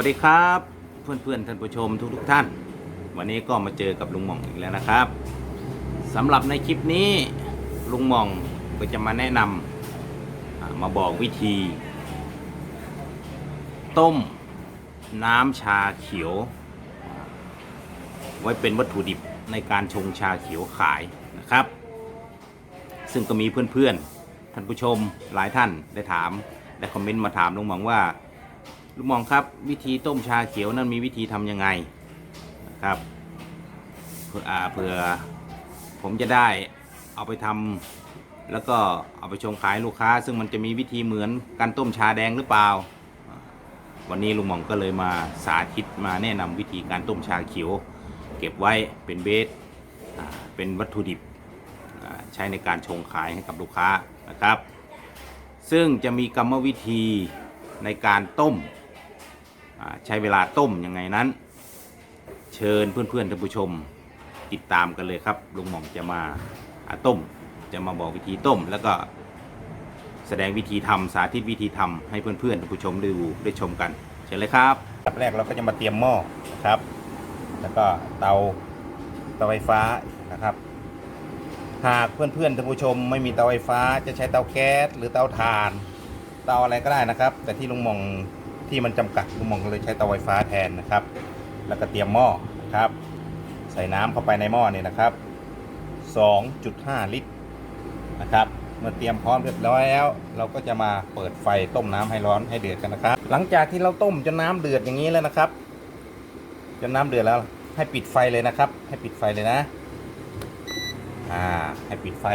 วัสดีครับ เพื่อนๆท่านผู้ชมทุกๆท่าน วันนี้ก็มาเจอกับลุงหม่องอีกแล้วนะครับสำหรับในคลิปนี้ลุงหม่องก็จะมาแนะนำอ่ามาบอกวิธี ต้มน้ำชาเขียว ไว้เป็นวัตถุดิบในการชงชาเขียวขายนะครับ ซึ่งก็มีเพื่อนๆท่านผู้ชมหลายท่านได้ถามได้คอมเมนต์มาถามลุงหมองว่า ลุงมองครับวิธีต้มชาเขียวนั้นมีวิธีทำยังไงนะครับเพื่ออาเผื่อผมจะได้เอาไปทำแล้วก็เอาไปชงขายลูกค้า ซึ่งมันจะมีวิธีเหมือนการต้มชาแดงหรือเปล่า วันนี้ลุงหมองก็เลยมาสาธิตมาแนะนำวิธีการต้มชาเขียว เก็บไว้เป็นเบสเป็นวัตถุดิบใช้ในการชงขายให้กับลูกค้านะครับ ซึ่งจะมีกรรมวิธีในการต้ม ใช้เวลาต้มยังไงนั้น เชิญเพื่อนๆท่านผู้ชมติดตามกันเลยครับลุงหม่องจะมาต้ม จะมาบอกวิธีต้ม แล้วก็แสดงวิธีทำสาธิตวิธีทำให้เพื่อนๆท่านผู้ชมได้ดูได้ชมกันเชิญเลยครับอันดับแรกเราก็จะมาเตรียมหม้อนะครับ แล้วก็เตาเตาไฟฟ้านะครับ หากเพื่อนๆท่านผู้ชมไม่มีเตาไฟฟ้าจะใช้เตาแก๊สหรือเตาถ่าน เตาอะไรก็ได้นะครับ แต่ที่ลุงหมอง ที่มันจำกัดลุงหมองก็เลยใช้เตาไฟฟ้าแทนนะครับ แล้วก็เตรียมหม้อนะครับ ใส่น้ำเข้าไปในหม้อเนี่ยนะครับ 2.5 ลิตรนะครับเมื่อเตรียมพร้อมเรียบร้อยแล้ว เราก็จะมาเปิดไฟต้มน้ำให้ร้อนให้เดือดกันนะครับ หลังจากที่เราต้มจนน้ำเดือดอย่างนี้แล้วนะครับจนน้ำเดือดแล้วให้ปิดไฟเลยนะครับ ให้ปิดไฟเลยนะอ่าให้ปิดไฟ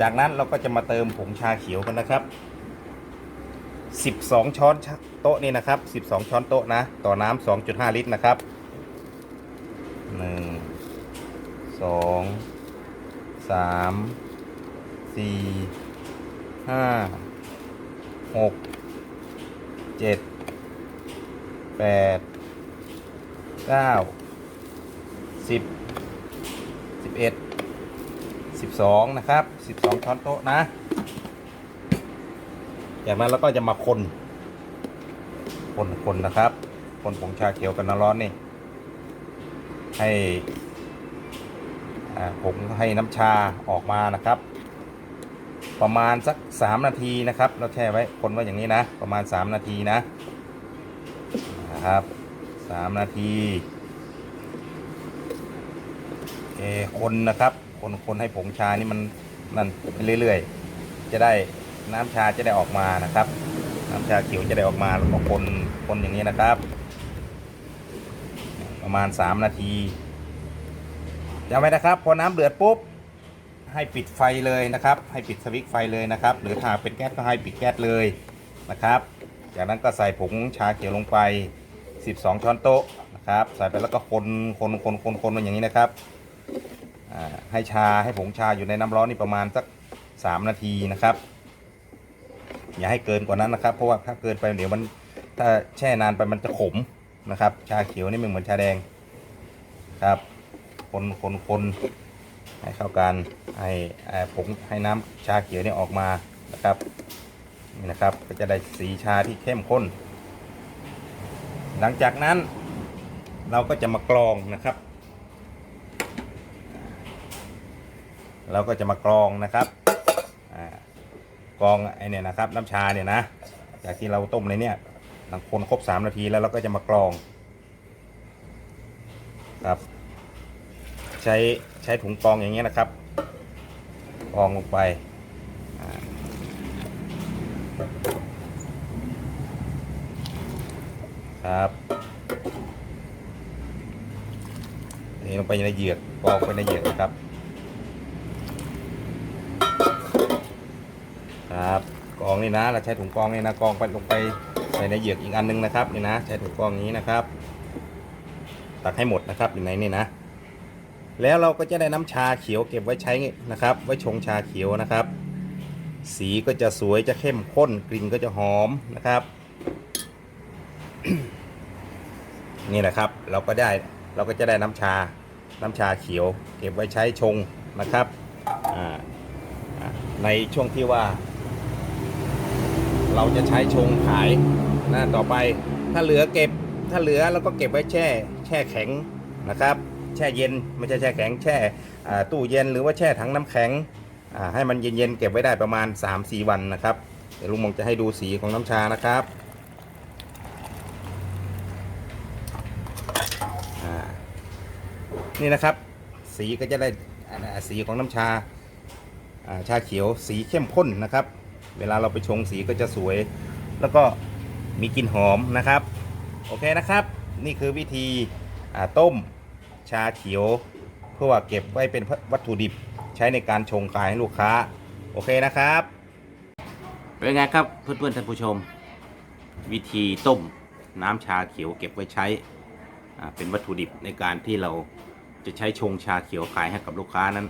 จากนั้นเราก็จะมาเติมผงชาเขียวกันนะครับ 12 ช้อนโต๊ะนี่นะครับ 12 ช้อนโต๊ะนะ ต่อน้ำ2.5 ลิตรนะครับ 1 2 3 4 5 6 7 8 9 10 11 12 นะครับ 12 ช้อนโต๊ะนะ จากนั้นเราก็จะมาคน คนคนนะครับ คนผงชาเขียวกับน้ำร้อนนี่ ให้ผงให้น้ำชาออกมานะครับ ประมาณสัก 3 นาทีนะครับ เราแช่ไว้คนไว้อย่างนี้นะ ประมาณ 3 นาทีนะนะครับ 3 นาทีเออคนนะครับ คนคนให้ผงชานี่มันนั่นไปเรื่อย ๆ จะได้ น้ำชาจะได้ออกมานะครับ น้ำชาเขียวจะได้ออกมาแล้วก็คนคนอย่างนี้นะครับ ประมาณ 3 นาทีจำไว้นะครับพอน้ำเดือดปุ๊บให้ปิดไฟเลยนะครับ ให้ปิดสวิตช์ไฟเลยนะครับ หรือถ้าเป็นแก๊สก็ให้ปิดแก๊สเลยนะครับ จากนั้นก็ใส่ผงชาเขียวลงไป 12 ช้อนโต๊ะนะครับ ใส่ไปแล้วก็คนคนคนคนคนอย่างนี้นะครับให้ชาให้ผงชาอยู่ในน้ำร้อนนี่ประมาณสัก 3 นาทีนะครับ อย่าให้เกินกว่านั้นนะครับ เพราะว่าถ้าเกินไปเดี๋ยวมันถ้าแช่นานไปมันจะขมนะครับ ชาเขียวนี่มันเหมือนชาแดงครับ คนคนคนให้เข้ากันให้เอ่อผงให้น้ำชาเขียวนี่ออกมานะครับนี่นะครับก็จะได้สีชาที่เข้มข้น หลังจากนั้นเราก็จะมากรองนะครับ เราก็จะมากรองนะครับ กองไอเนี่ยนะครับน้ำชาเนี่ยนะจากที่เราต้มในเนี่ยหลังคนครบ3นาทีแล้วเราก็จะมากรองครับ ใช้ใช้ถุงกรองอย่างเงี้ยนะครับกรองลงไปครับนี่ลงไปในเหยือกกรองไปในเหยือกนะครับ ครับกองนี่นะ เราใช้ถุงกองนี่นะกองไปลงไปใส่ในเหยือกอีกอันนึงนะครับนี่นะ ใช้ถุงกองนี้นะครับ ตักให้หมดนะครับอยู่ในนี่นะ แล้วเราก็จะได้น้ำชาเขียวเก็บไว้ใช้นะครับ ไว้ชงชาเขียวนะครับ สีก็จะสวยจะเข้มข้นกลิ่นก็จะหอมนะครับ นี่แหละครับ เราก็ได้เราก็จะได้น้ำชาน้ำชาเขียว เก็บไว้ใช้ชงนะครับในช่วงที่ว่า เราจะใช้ชงขายนะต่อไปถ้าเหลือเก็บถ้าเหลือเราก็เก็บไว้แช่ แช่แข็งนะครับ แช่เย็นไม่ใช่แช่แข็ง แช่ตู้เย็นหรือว่าแช่ถังน้ำแข็งให้มันเย็นๆเก็บไว้ได้ประมาณ 3-4 วันนะครับเดี๋ยวลุงมงจะให้ดูสีของน้ำชานะครับนี่นะครับ สีก็จะได้สีของน้ำชาอ่าชาเขียวสีเข้มข้นนะครับ เวลาเราไปชงสีก็จะสวย แล้วก็มีกลิ่นหอมนะครับ โอเคนะครับ นี่คือวิธีต้มชาเขียว เพื่อว่าเก็บไว้เป็นวัตถุดิบใช้ในการชงขายให้ลูกค้า โอเคนะครับ เป็นไงครับเพื่อนๆท่านผู้ชม วิธีต้มน้ำชาเขียวเก็บไว้ใช้เป็นวัตถุดิบในการที่เราจะใช้ชงชาเขียวขายให้กับลูกค้านั้น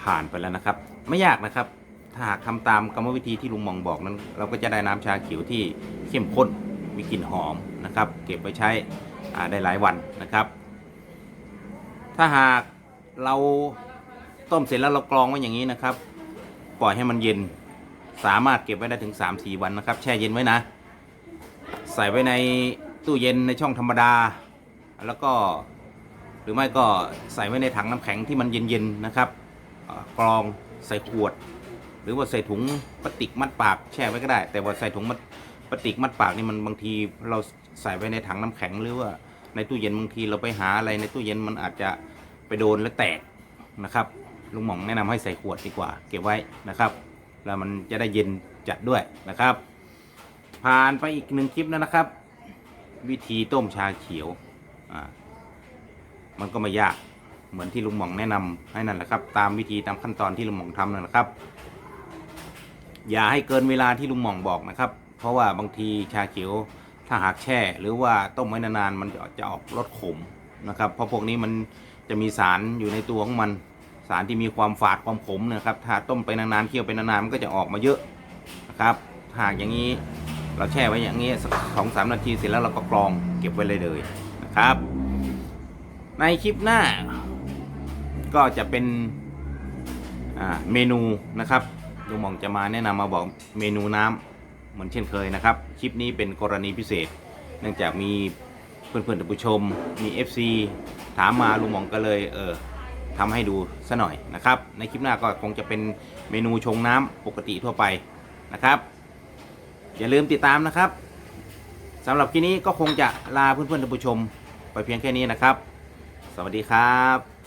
ผ่านไปแล้วนะครับ ไม่ยากนะครับ ถ้าหากทำตามกรรมวิธีที่ลุงมองบอกนั้น เราก็จะได้น้ำชาเขียวที่เข้มข้นมีกลิ่นหอมนะครับ เก็บไว้ใช้ได้หลายวันนะครับ ถ้าหากเราต้มเสร็จแล้วเรากรองไว้อย่างนี้นะครับ ปล่อยให้มันเย็นสามารถเก็บไว้ได้ถึง 3-4 วันนะครับ แช่เย็นไว้นะ ใส่ไว้ในตู้เย็นในช่องธรรมดา แล้วก็หรือไม่ก็ใส่ไว้ในถังน้ำแข็งที่มันเย็นๆนะครับกรองใส่ขวด หรือว่าใส่ถุงพลาสติกมัดปากแช่ไว้ก็ได้ แต่ว่าใส่ถุงมัดพลาสติกมัดปากนี่มันบางทีเราใส่ไว้ในถังน้ำแข็งหรือว่าในตู้เย็นบางทีเราไปหาอะไรในตู้เย็นมันอาจจะไปโดนแล้วแตกนะครับลุงหม่องแนะนำให้ใส่ขวดดีกว่า เก็บไว้นะครับ แล้วมันจะได้เย็นจัดด้วยนะครับ ผ่านไปอีกหนึ่งคลิปแล้วนะครับ วิธีต้มชาเขียวอ่ามันก็ไม่ยากเหมือนที่ลุงหม่องแนะนำให้นั่นแหละครับ ตามวิธีตามขั้นตอนที่ลุงหม่องทำนั่นแหละครับ อย่าให้เกินเวลาที่ลุงหม่องบอกนะครับ เพราะว่าบางทีชาเขียวถ้าหากแช่ หรือว่าต้มไว้นานๆมันจะจะออกรสขมนะครับ เพราะพวกนี้มันจะมีสารอยู่ในตัวของมันสารที่มีความฝาดความขมนะครับ ถ้าต้มไปนานๆเคี่ยวไปนานๆมันก็จะออกมาเยอะนะครับหากอย่างนี้เราแช่ไว้อย่างนี้สักสองสามนาทีเสร็จแล้วเราก็กรองเก็บไว้เลยเลยนะครับ ในคลิปหน้า ก็จะเป็นเมนูนะครับ ลุงหมองจะมาแนะนำมาบอกเมนูน้ำเหมือนเช่นเคยนะครับ คลิปนี้เป็นกรณีพิเศษ เนื่องจากมีเพื่อนๆท่านผู้ชม มี FC ถามมาลุงหมองก็เลยเออทำให้ดูซะหน่อยนะครับ ในคลิปหน้าก็คงจะเป็นเมนูชงน้ำปกติทั่วไปนะครับ อย่าลืมติดตามนะครับสำหรับคลิปนี้ก็คงจะลาเพื่อนๆท่านผู้ชม ไปเพียงแค่นี้นะครับ สวัสดีครับ